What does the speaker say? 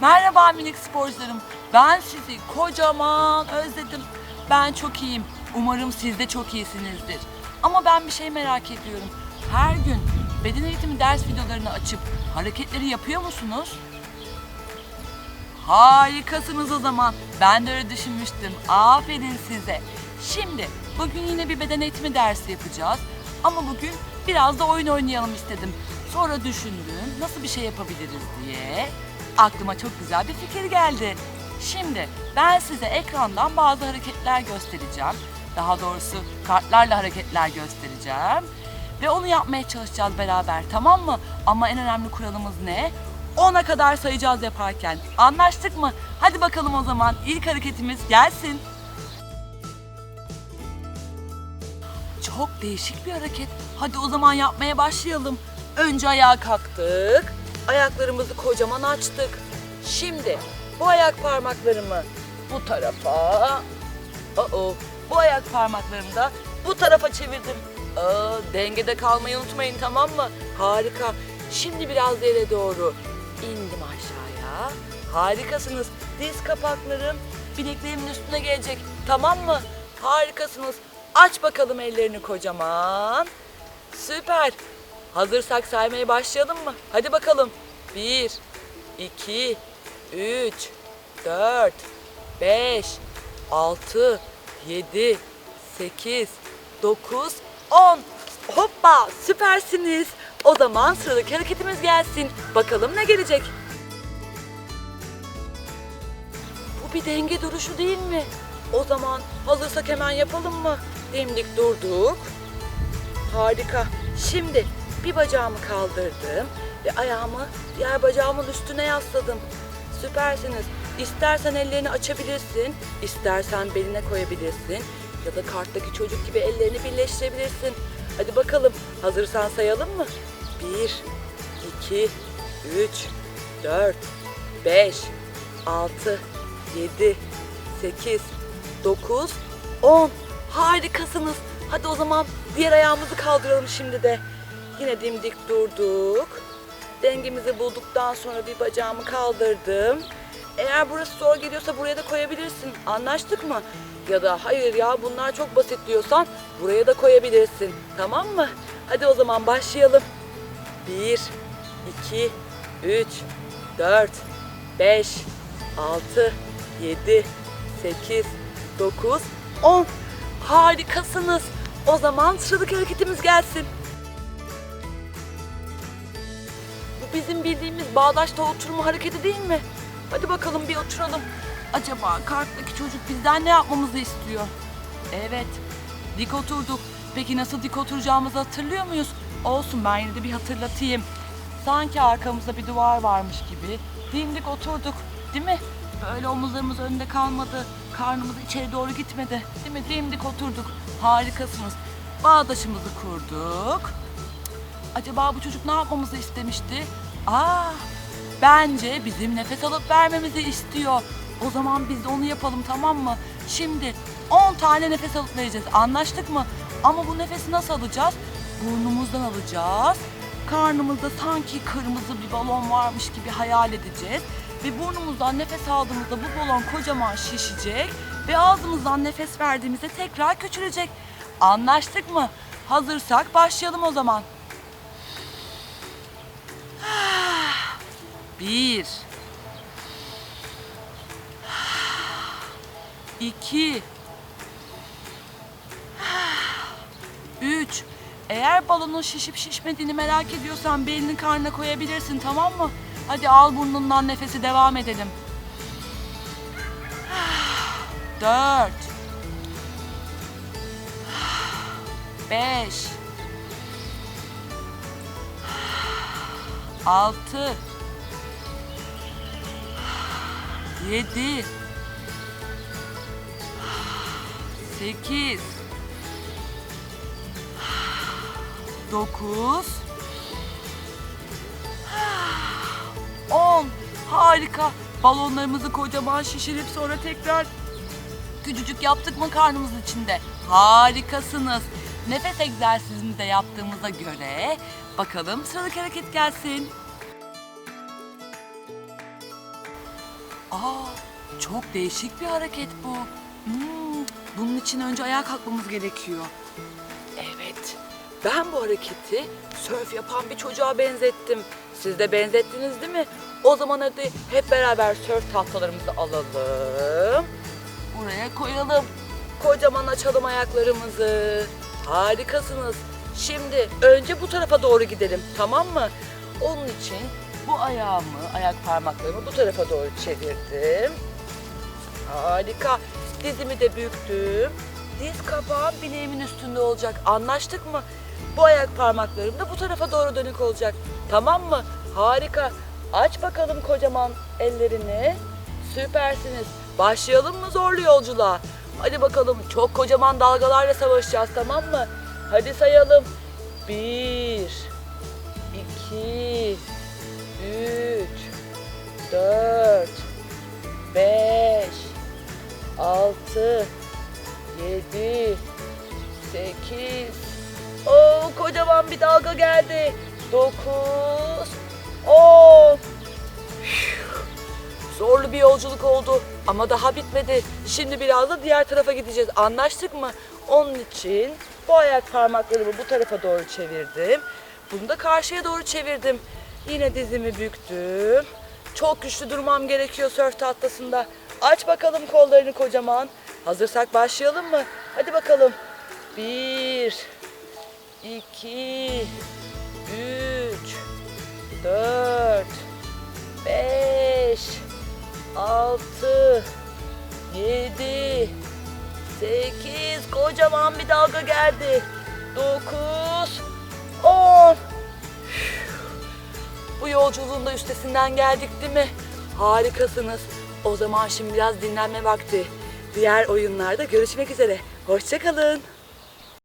Merhaba minik sporcularım. Ben sizi kocaman özledim. Ben çok iyiyim. Umarım siz de çok iyisinizdir. Ama ben bir şey merak ediyorum. Her gün beden eğitimi ders videolarını açıp hareketleri yapıyor musunuz? Harikasınız o zaman. Ben de öyle düşünmüştüm. Aferin size. Şimdi bugün yine bir beden eğitimi dersi yapacağız. Ama bugün biraz da oyun oynayalım istedim. Sonra düşündüm nasıl bir şey yapabiliriz diye. Aklıma çok güzel bir fikir geldi. Şimdi ben size ekrandan bazı hareketler göstereceğim. Daha doğrusu kartlarla hareketler göstereceğim. Ve onu yapmaya çalışacağız beraber tamam mı? Ama en önemli kuralımız ne? 10'a kadar sayacağız yaparken. Anlaştık mı? Hadi bakalım o zaman ilk hareketimiz gelsin. Çok değişik bir hareket. Hadi o zaman yapmaya başlayalım. Önce ayağa kalktık. Ayaklarımızı kocaman açtık. Şimdi bu ayak parmaklarımı bu tarafa. Oo, bu ayak parmaklarımı da bu tarafa çevirdim. Aa, dengede kalmayı unutmayın tamam mı? Harika. Şimdi biraz yere doğru indim aşağıya. Harikasınız. Diz kapaklarım bileklerimin üstüne gelecek. Tamam mı? Harikasınız. Aç bakalım ellerini kocaman. Süper. Hazırsak saymaya başlayalım mı? Hadi bakalım. Bir, iki, üç, dört, beş, altı, yedi, sekiz, dokuz, on. Hoppa süpersiniz. O zaman sıradaki hareketimiz gelsin. Bakalım ne gelecek? Bu bir denge duruşu değil mi? O zaman hazırsak hemen yapalım mı? Dimdik durduk. Harika. Şimdi bir bacağımı kaldırdım ve ayağımı diğer bacağımın üstüne yasladım. Süpersiniz. İstersen ellerini açabilirsin, istersen beline koyabilirsin ya da karttaki çocuk gibi ellerini birleştirebilirsin. Hadi bakalım. Hazırsan sayalım mı? 1 2 3 4 5 6 7 8 9 10 Harikasınız. Hadi o zaman diğer ayağımızı kaldıralım şimdi de. Yine dimdik durduk. Dengemizi bulduktan sonra bir bacağımı kaldırdım. Eğer burası zor geliyorsa buraya da koyabilirsin. Anlaştık mı? Ya da hayır ya bunlar çok basit diyorsan buraya da koyabilirsin. Tamam mı? Hadi o zaman başlayalım. 1, 2, 3, 4, 5, 6, 7, 8, 9, 10. Harikasınız. O zaman sıradaki hareketimiz gelsin. Bizim bildiğimiz bağdaşta oturma hareketi değil mi? Hadi bakalım bir oturalım. Acaba karttaki çocuk bizden ne yapmamızı istiyor? Evet, dik oturduk. Peki nasıl dik oturacağımızı hatırlıyor muyuz? Olsun ben yine de bir hatırlatayım. Sanki arkamızda bir duvar varmış gibi dimdik oturduk. Değil mi? Böyle omuzlarımız önde kalmadı. Karnımız içeri doğru gitmedi. Değil mi? Dimdik oturduk. Harikasınız. Bağdaşımızı kurduk. Acaba bu çocuk ne yapmamızı istemişti? Aa, bence bizim nefes alıp vermemizi istiyor. O zaman biz de onu yapalım tamam mı? Şimdi 10 tane nefes alıp vereceğiz. Anlaştık mı? Ama bu nefesi nasıl alacağız? Burnumuzdan alacağız. Karnımızda sanki kırmızı bir balon varmış gibi hayal edeceğiz. Ve burnumuzdan nefes aldığımızda bu balon kocaman şişecek. Ve ağzımızdan nefes verdiğimizde tekrar küçülecek. Anlaştık mı? Hazırsak başlayalım o zaman. Bir. İki. Üç. Eğer balonun şişip şişmediğini merak ediyorsan belini karnına koyabilirsin tamam mı? Hadi al burnundan nefesi devam edelim. Dört. Beş. Altı. Yedi. Sekiz. Dokuz. On. Harika. Balonlarımızı kocaman şişirip sonra tekrar küçücük yaptık mı karnımız içinde? Harikasınız. Nefes egzersizini de yaptığımıza göre bakalım sıradaki hareket gelsin. Aa, çok değişik bir hareket bu. Hmm, bunun için önce ayağa kalkmamız gerekiyor. Evet, ben bu hareketi sörf yapan bir çocuğa benzettim. Siz de benzettiniz değil mi? O zaman hadi hep beraber sörf tahtalarımızı alalım. Buraya koyalım. Kocaman açalım ayaklarımızı. Harikasınız. Şimdi önce bu tarafa doğru gidelim tamam mı? Onun için bu ayağımı, ayak parmaklarımı bu tarafa doğru çevirdim. Harika. Dizimi de büktüm. Diz kapağım bileğimin üstünde olacak. Anlaştık mı? Bu ayak parmaklarım da bu tarafa doğru dönük olacak. Tamam mı? Harika. Aç bakalım kocaman ellerini. Süpersiniz. Başlayalım mı zorlu yolculuğa? Hadi bakalım çok kocaman dalgalarla savaşacağız tamam mı? Hadi sayalım. Bir, iki, üç, dört, beş, altı, yedi, sekiz. Oo kocaman bir dalga geldi. Dokuz, on. Zorlu bir yolculuk oldu ama daha bitmedi. Şimdi biraz da diğer tarafa gideceğiz. Anlaştık mı? Onun için bu ayak parmaklarımı bu tarafa doğru çevirdim. Bunu da karşıya doğru çevirdim. Yine dizimi büktüm. Çok güçlü durmam gerekiyor sörf tahtasında. Aç bakalım kollarını kocaman. Hazırsak başlayalım mı? Hadi bakalım. Bir, iki, üç, dört, beş, altı, yedi, sekiz, kocaman bir dalga geldi. Dokuz, Bu yolculuğun da üstesinden geldik değil mi? Harikasınız. O zaman şimdi biraz dinlenme vakti. Diğer oyunlarda görüşmek üzere. Hoşçakalın.